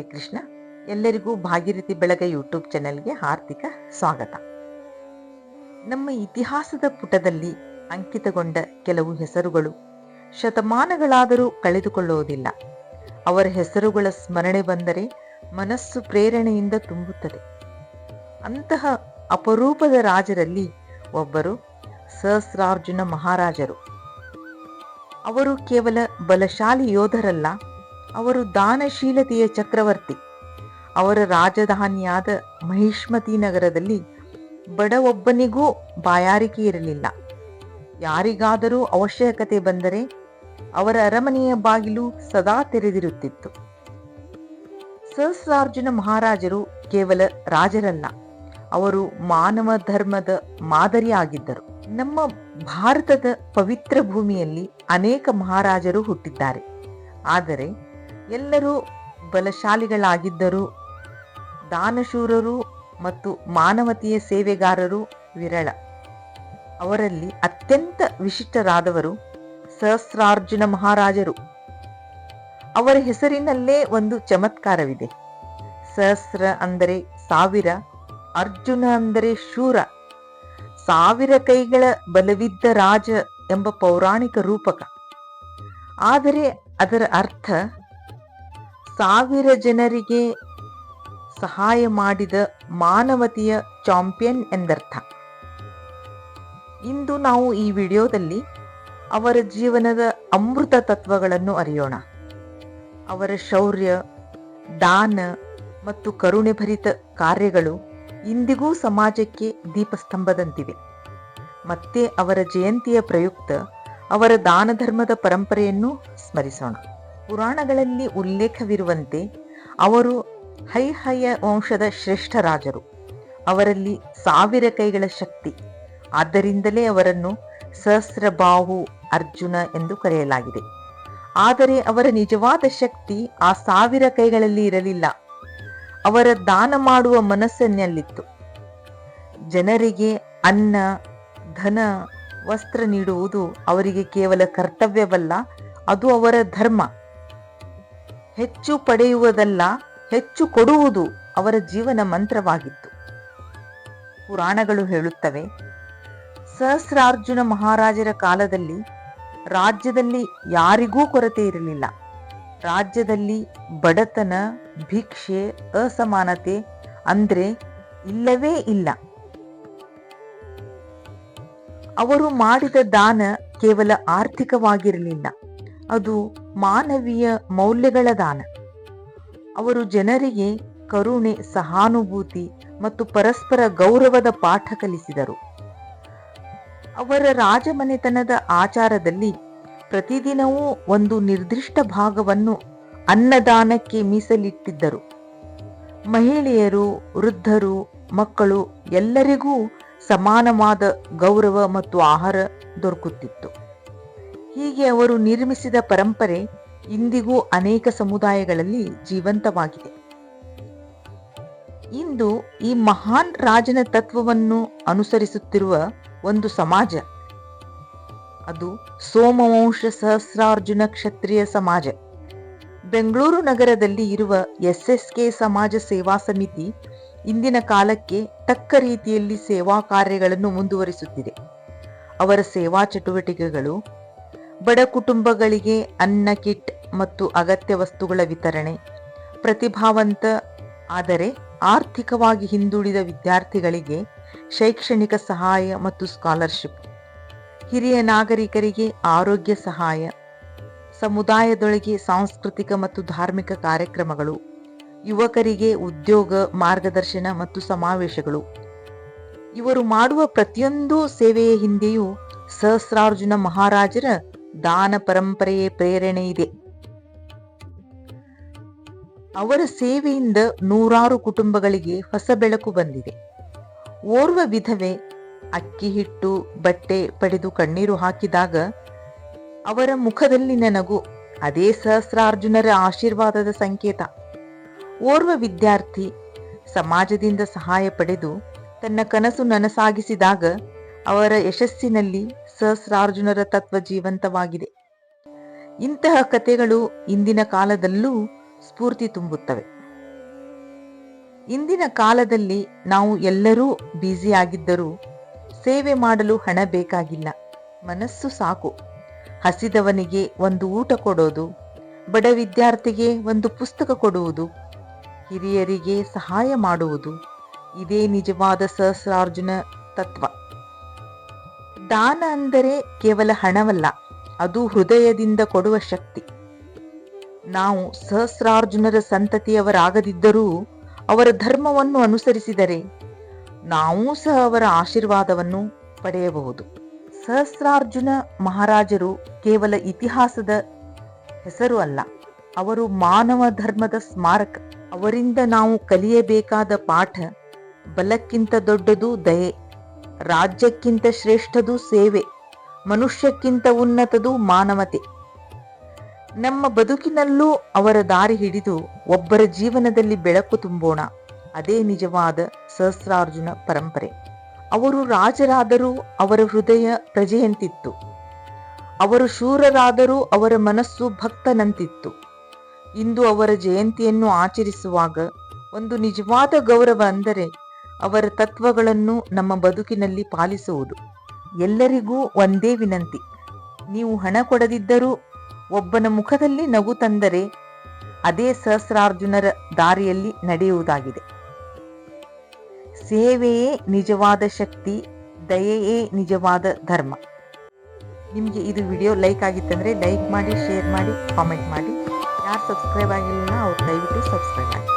ಹರೇ ಕೃಷ್ಣ. ಎಲ್ಲರಿಗೂ ಭಾಗೀರಥಿ ಬೆಳಗ ಯೂಟ್ಯೂಬ್ ಚಾನೆಲ್ಗೆ ಹಾರ್ದಿಕ ಸ್ವಾಗತ. ನಮ್ಮ ಇತಿಹಾಸದ ಪುಟದಲ್ಲಿ ಅಂಕಿತಗೊಂಡ ಕೆಲವು ಹೆಸರುಗಳು ಶತಮಾನಗಳಾದರೂ ಕಳೆದುಕೊಳ್ಳುವುದಿಲ್ಲ. ಅವರ ಹೆಸರುಗಳ ಸ್ಮರಣೆ ಬಂದರೆ ಮನಸ್ಸು ಪ್ರೇರಣೆಯಿಂದ ತುಂಬುತ್ತದೆ. ಅಂತಹ ಅಪರೂಪದ ರಾಜರಲ್ಲಿ ಒಬ್ಬರು ಸಹಸ್ರಾರ್ಜುನ ಮಹಾರಾಜರು. ಅವರು ಕೇವಲ ಬಲಶಾಲಿ ಯೋಧರಲ್ಲ ಅವರು ದಾನಶೀಲತೆಯ ಚಕ್ರವರ್ತಿ. ಅವರ ರಾಜಧಾನಿಯಾದ ಮಹಿಷ್ಮತಿ ನಗರದಲ್ಲಿ ಬಡ ಒಬ್ಬನಿಗೂ ಬಾಯಾರಿಕೆ ಇರಲಿಲ್ಲ. ಯಾರಿಗಾದರೂ ಅವಶ್ಯಕತೆ ಬಂದರೆ ಅವರ ಅರಮನೆಯ ಬಾಗಿಲು ಸದಾ ತೆರೆದಿರುತ್ತಿತ್ತು. ಸಹಸ್ರಾರ್ಜುನ ಮಹಾರಾಜರು ಕೇವಲ ರಾಜರಲ್ಲ, ಅವರು ಮಾನವ ಧರ್ಮದ ಮಾದರಿಯಾಗಿದ್ದರು. ನಮ್ಮ ಭಾರತದ ಪವಿತ್ರ ಭೂಮಿಯಲ್ಲಿ ಅನೇಕ ಮಹಾರಾಜರು ಹುಟ್ಟಿದ್ದಾರೆ. ಆದರೆ ಎಲ್ಲರೂ ಬಲಶಾಲಿಗಳಾಗಿದ್ದರೂ ದಾನಶೂರರು ಮತ್ತು ಮಾನವತೆಯ ಸೇವೆಗಾರರು ವಿರಳ. ಅವರಲ್ಲಿ ಅತ್ಯಂತ ವಿಶಿಷ್ಟರಾದವರು ಸಹಸ್ರಾರ್ಜುನ ಮಹಾರಾಜರು. ಅವರ ಹೆಸರಿನಲ್ಲೇ ಒಂದು ಚಮತ್ಕಾರವಿದೆ. ಸಹಸ್ರ ಅಂದರೆ ಸಾವಿರ, ಅರ್ಜುನ ಅಂದರೆ ಶೂರ. ಸಾವಿರ ಕೈಗಳ ಬಲವಿದ್ದ ರಾಜ ಎಂಬ ಪೌರಾಣಿಕ ರೂಪಕ. ಆದರೆ ಅದರ ಅರ್ಥ ಸಾವಿರ ಜನರಿಗೆ ಸಹಾಯ ಮಾಡಿದ ಮಾನವತೆಯ ಚಾಂಪಿಯನ್ ಎಂದರ್ಥ. ಇಂದು ನಾವು ಈ ವಿಡಿಯೋದಲ್ಲಿ ಅವರ ಜೀವನದ ಅಮೃತ ತತ್ವಗಳನ್ನು ಅರಿಯೋಣ. ಅವರ ಶೌರ್ಯ, ದಾನ ಮತ್ತು ಕರುಣೆ ಭರಿತ ಕಾರ್ಯಗಳು ಇಂದಿಗೂ ಸಮಾಜಕ್ಕೆ ದೀಪಸ್ತಂಭದಂತಿವೆ. ಮತ್ತೆ ಅವರ ಜಯಂತಿಯ ಪ್ರಯುಕ್ತ ಅವರ ದಾನ ಧರ್ಮದ ಪರಂಪರೆಯನ್ನು ಸ್ಮರಿಸೋಣ. ಪುರಾಣಗಳಲ್ಲಿ ಉಲ್ಲೇಖವಿರುವಂತೆ ಅವರು ಹೈಹಯ ವಂಶದ ಶ್ರೇಷ್ಠ ರಾಜರು. ಅವರಲ್ಲಿ ಸಾವಿರ ಕೈಗಳ ಶಕ್ತಿ. ಆದ್ದರಿಂದಲೇ ಅವರನ್ನು ಸಹಸ್ರಬಾಹು ಅರ್ಜುನ ಎಂದು ಕರೆಯಲಾಗಿದೆ. ಆದರೆ ಅವರ ನಿಜವಾದ ಶಕ್ತಿ ಆ ಸಾವಿರ ಕೈಗಳಲ್ಲಿ ಇರಲಿಲ್ಲ. ಅವರ ದಾನ ಮಾಡುವ ಮನಸ್ಸಿನಲ್ಲಿತ್ತು ಜನರಿಗೆ ಅನ್ನ, ಧನ, ವಸ್ತ್ರ ನೀಡುವುದು ಅವರಿಗೆ ಕೇವಲ ಕರ್ತವ್ಯವಲ್ಲ, ಅದು ಅವರ ಧರ್ಮ. ಹೆಚ್ಚು ಪಡೆಯುವುದಲ್ಲ, ಹೆಚ್ಚು ಕೊಡುವುದು ಅವರ ಜೀವನ ಮಂತ್ರವಾಗಿತ್ತು. ಪುರಾಣಗಳು ಹೇಳುತ್ತವೆ, ಸಹಸ್ರಾರ್ಜುನ ಮಹಾರಾಜರ ಕಾಲದಲ್ಲಿ ರಾಜ್ಯದಲ್ಲಿ ಯಾರಿಗೂ ಕೊರತೆ ಇರಲಿಲ್ಲ. ರಾಜ್ಯದಲ್ಲಿ ಬಡತನ, ಭಿಕ್ಷೆ, ಅಸಮಾನತೆ ಅಂದ್ರೆ ಇಲ್ಲವೇ ಇಲ್ಲ. ಅವರು ಮಾಡಿದ ದಾನ ಕೇವಲ ಆರ್ಥಿಕವಾಗಿರಲಿಲ್ಲ. ಅದು ಮಾನವೀಯ ಮೌಲ್ಯಗಳ ದಾನ. ಅವರು ಜನರಿಗೆ ಕರುಣೆ, ಸಹಾನುಭೂತಿ ಮತ್ತು ಪರಸ್ಪರ ಗೌರವದ ಪಾಠ ಕಲಿಸಿದರು. ಅವರ ರಾಜಮನೆತನದ ಆಚಾರದಲ್ಲಿ ಪ್ರತಿದಿನವೂ ಒಂದು ನಿರ್ದಿಷ್ಟ ಭಾಗವನ್ನು ಅನ್ನದಾನಕ್ಕೆ ಮೀಸಲಿಟ್ಟಿದ್ದರು. ಮಹಿಳೆಯರು, ವೃದ್ಧರು, ಮಕ್ಕಳು ಎಲ್ಲರಿಗೂ ಸಮಾನವಾದ ಗೌರವ ಮತ್ತು ಆಹಾರ ದೊರಕುತ್ತಿತ್ತು. ಹೀಗೆ ಅವರು ನಿರ್ಮಿಸಿದ ಪರಂಪರೆ ಇಂದಿಗೂ ಅನೇಕ ಸಮುದಾಯಗಳಲ್ಲಿ ಜೀವಂತವಾಗಿದೆ. ಇಂದು ಈ ಮಹಾನ್ ರಾಜನ ತತ್ವವನ್ನು ಅನುಸರಿಸುತ್ತಿರುವ ಒಂದು ಸಮಾಜ. ಅದು ಸೋಮವಂಶ ಸಹಸ್ರಾರ್ಜುನ ಕ್ಷತ್ರಿಯ ಸಮಾಜ. ಬೆಂಗಳೂರು ನಗರದಲ್ಲಿ ಇರುವ ಕೆ ಸಮಾಜ ಸೇವಾ ಸಮಿತಿ ಇಂದಿನ ಕಾಲಕ್ಕೆ ತಕ್ಕ ರೀತಿಯಲ್ಲಿ ಸೇವಾ ಕಾರ್ಯಗಳನ್ನು ಮುಂದುವರಿಸುತ್ತಿದೆ. ಅವರ ಸೇವಾ ಚಟುವಟಿಕೆಗಳು ಬಡ ಕುಟುಂಬಗಳಿಗೆ ಅನ್ನ ಕಿಟ್ ಮತ್ತು ಅಗತ್ಯ ವಸ್ತುಗಳ ವಿತರಣೆ ಪ್ರತಿಭಾವಂತ, ಆದರೆ ಆರ್ಥಿಕವಾಗಿ ಹಿಂದುಳಿದ ವಿದ್ಯಾರ್ಥಿಗಳಿಗೆ ಶೈಕ್ಷಣಿಕ ಸಹಾಯ ಮತ್ತು ಸ್ಕಾಲರ್ಶಿಪ್. ಹಿರಿಯ ನಾಗರಿಕರಿಗೆ ಆರೋಗ್ಯ ಸಹಾಯ, ಸಮುದಾಯದೊಳಗೆ ಸಾಂಸ್ಕೃತಿಕ ಮತ್ತು ಧಾರ್ಮಿಕ ಕಾರ್ಯಕ್ರಮಗಳು, ಯುವಕರಿಗೆ ಉದ್ಯೋಗ ಮಾರ್ಗದರ್ಶನ ಮತ್ತು ಸಮಾವೇಶಗಳು. ಇವರು ಮಾಡುವ ಪ್ರತಿಯೊಂದು ಸೇವೆಯ ಹಿಂದೆಯೂ ಸಹಸ್ರಾರ್ಜುನ ಮಹಾರಾಜರ ದಾನ ಪರಂಪರೆಯೇ ಪ್ರೇರಣೆ ಇದೆ. ಅವರ ಸೇವೆಯಿಂದ ನೂರಾರು ಕುಟುಂಬಗಳಿಗೆ ಹೊಸ ಬೆಳಕು ಬಂದಿದೆ. ಓರ್ವ ವಿಧವೆ ಅಕ್ಕಿ ಹಿಟ್ಟು, ಬಟ್ಟೆ ಪಡೆದು ಕಣ್ಣೀರು ಹಾಕಿದಾಗ ಅವರ ಮುಖದಲ್ಲಿ ನಗು ಅದೇ ಸಹಸ್ರಾರ್ಜುನರ ಆಶೀರ್ವಾದದ ಸಂಕೇತ. ಓರ್ವ ವಿದ್ಯಾರ್ಥಿ ಸಮಾಜದಿಂದ ಸಹಾಯ ಪಡೆದು ತನ್ನ ಕನಸು ನನಸಾಗಿಸಿದಾಗ ಅವರ ಯಶಸ್ಸಿನಲ್ಲಿ ಸಹಸ್ರಾರ್ಜುನರ ತತ್ವ ಜೀವಂತವಾಗಿದೆ. ಇಂತಹ ಕಥೆಗಳು ಇಂದಿನ ಕಾಲದಲ್ಲೂ ಸ್ಫೂರ್ತಿ ತುಂಬುತ್ತವೆ. ಇಂದಿನ ಕಾಲದಲ್ಲಿ ನಾವು ಎಲ್ಲರೂ ಬ್ಯುಸಿ ಆಗಿದ್ದರೂ ಸೇವೆ ಮಾಡಲು ಹಣ ಬೇಕಾಗಿಲ್ಲ. ಮನಸ್ಸು ಸಾಕು. ಹಸಿದವನಿಗೆ ಒಂದು ಊಟ ಕೊಡೋದು, ಬಡ ವಿದ್ಯಾರ್ಥಿಗೆ ಒಂದು ಪುಸ್ತಕ ಕೊಡುವುದು, ಹಿರಿಯರಿಗೆ ಸಹಾಯ ಮಾಡುವುದು, ಇದೇ ನಿಜವಾದ ಸಹಸ್ರಾರ್ಜುನ ತತ್ವ. ದಾನ ಅಂದರೆ ಕೇವಲ ಹಣವಲ್ಲ, ಅದು ಹೃದಯದಿಂದ ಕೊಡುವ ಶಕ್ತಿ. ನಾವು ಸಹಸ್ರಾರ್ಜುನರ ಸಂತತಿಯವರಾಗದಿದ್ದರೂ ಅವರ ಧರ್ಮವನ್ನು ಅನುಸರಿಸಿದರೆ ನಾವೂ ಸಹ ಅವರ ಆಶೀರ್ವಾದವನ್ನು ಪಡೆಯಬಹುದು. ಸಹಸ್ರಾರ್ಜುನ ಮಹಾರಾಜರು ಕೇವಲ ಇತಿಹಾಸದ ಹೆಸರು ಅಲ್ಲ, ಅವರು ಮಾನವ ಧರ್ಮದ ಸ್ಮಾರಕ. ಅವರಿಂದ ನಾವು ಕಲಿಯಬೇಕಾದ ಪಾಠ, ಬಲಕ್ಕಿಂತ ದೊಡ್ಡದು ದಯೆ. ರಾಜ್ಯಕ್ಕಿಂತ ಶ್ರೇಷ್ಠದು ಸೇವೆ, ಮನುಷ್ಯಕ್ಕಿಂತ ಉನ್ನತದು ಮಾನವತೆ. ನಮ್ಮ ಬದುಕಿನಲ್ಲೂ ಅವರ ದಾರಿ ಹಿಡಿದು ಒಬ್ಬರ ಜೀವನದಲ್ಲಿ ಬೆಳಕು ತುಂಬೋಣ, ಅದೇ ನಿಜವಾದ ಸಹಸ್ರಾರ್ಜುನ ಪರಂಪರೆ. ಅವರು ರಾಜರಾದರೂ ಅವರ ಹೃದಯ ಪ್ರಜೆಯಂತಿತ್ತು. ಅವರು ಶೂರರಾದರೂ ಅವರ ಮನಸ್ಸು ಭಕ್ತನಂತಿತ್ತು. ಇಂದು ಅವರ ಜಯಂತಿಯನ್ನು ಆಚರಿಸುವಾಗ ಒಂದು ನಿಜವಾದ ಗೌರವ ಅಂದರೆ ಅವರ ತತ್ವಗಳನ್ನು ನಮ್ಮ ಬದುಕಿನಲ್ಲಿ ಪಾಲಿಸುವುದು. ಎಲ್ಲರಿಗೂ ಒಂದೇ ವಿನಂತಿ. ನೀವು ಹಣ ಕೊಡದಿದ್ದರೂ ಒಬ್ಬನ ಮುಖದಲ್ಲಿ ನಗು ತಂದರೆ ಅದೇ ಸಹಸ್ರಾರ್ಜುನರ ದಾರಿಯಲ್ಲಿ ನಡೆಯುವುದಾಗಿದೆ. ಸೇವೆಯೇ ನಿಜವಾದ ಶಕ್ತಿ, ದಯೆಯೇ ನಿಜವಾದ ಧರ್ಮ. ನಿಮಗೆ ಇದು ವಿಡಿಯೋ ಲೈಕ್ ಆಗಿತ್ತಂದರೆ ಲೈಕ್ ಮಾಡಿ, ಶೇರ್ ಮಾಡಿ, ಕಾಮೆಂಟ್ ಮಾಡಿ. ಯಾರು ಸಬ್ಸ್ಕ್ರೈಬ್ ಆಗಿಲ್ಲ ಅವ್ರು ದಯವಿಟ್ಟು ಸಬ್ಸ್ಕ್ರೈಬ್ ಆಗಿ